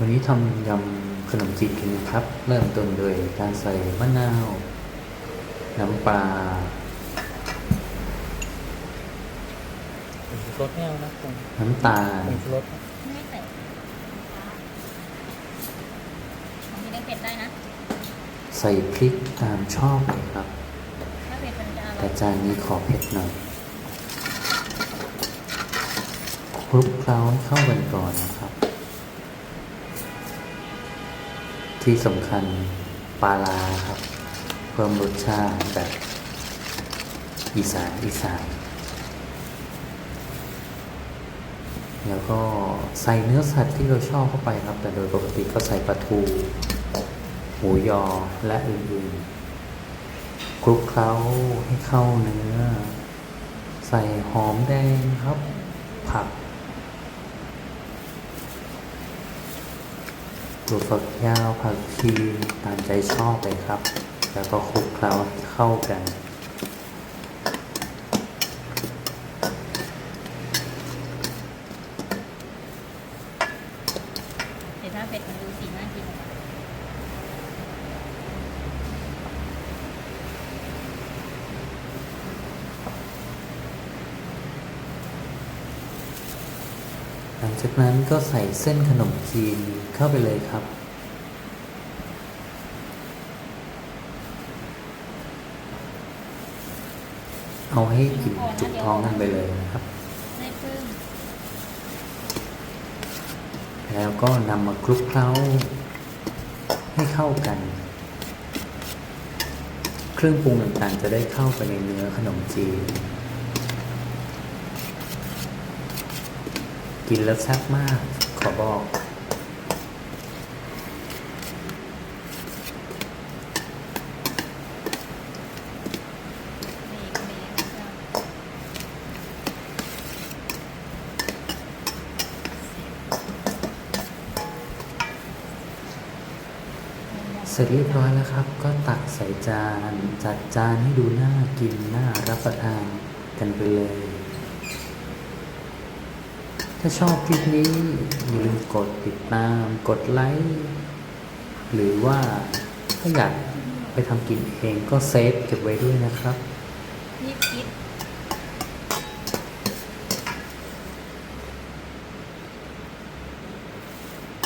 วันนี้ทำยำขนมจีนกันนะครับ เริ่มต้นโดยการใส่มะนาว น้ำปลาผงชูรสไม่เอานะผงน้ำตาลผงชูรสไม่ใส่ของพี่เล็กเผ็ดได้นะ ใส่พริกตามชอบเลยครับถ้าเผ็ดมันจะอร่แต่อยจานนี้ขอเผ็ดหน่อยคลุกเคล้าให้เข้ากันก่อนนะครับ ที่สำคัญปลาลาครับ เพิ่มรสชาติแบบอีสานอีสานแล้วก็ใส่เนื้อสัตว์ที่เราชอบเข้าไปครับ แต่โดยปกติก็ใส่ปลาทูหมูยอและอื่นๆคลุกเคล้าให้เข้าเนื้อ ใส่หอมแดงครับ ผัก ถั่วฝักยาวผักชีตามใจชอบเลยครับ แล้วก็คลุกเคล้าเข้ากันแต่ถ้าเป็ดมันดูสีน่ากิน หลังจากนั้นก็ใส่เส้นขนมจีนเข้าไปเลยครับ เอาให้อิ่มจุกท้องกันไปเลยนะครับ แล้วก็นำมาคลุกเคล้า ให้เข้ากัน เครื่องปรุงต่างๆจะได้เข้าไปในเนื้อขนมจีน กินแล้วแซ่บมาก ขอบอก เสร็จเรียบร้อยแล้วครับ ก็ตักใส่จาน จัดจานให้ดูน่ากินน่ารับประทานกันไปเลย ถ้าชอบคลิปนี้อย่าลืมกดติดตาม กดไลค์หรือว่าถ้าอยากไปทำกินเองก็เซฟเก็บไว้ด้วยนะครับรีบคิด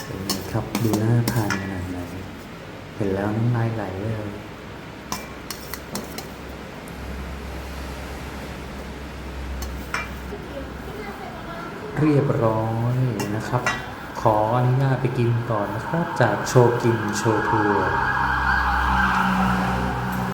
เป็นไงครับดูน่าทานขนาดไหนเห็นแล้วน้ำลายไหลเลย เรียบร้อยนะครับ ขออนุญาตไปกินก่อนนะครับ จากโชว์กินโชว์ทัวร์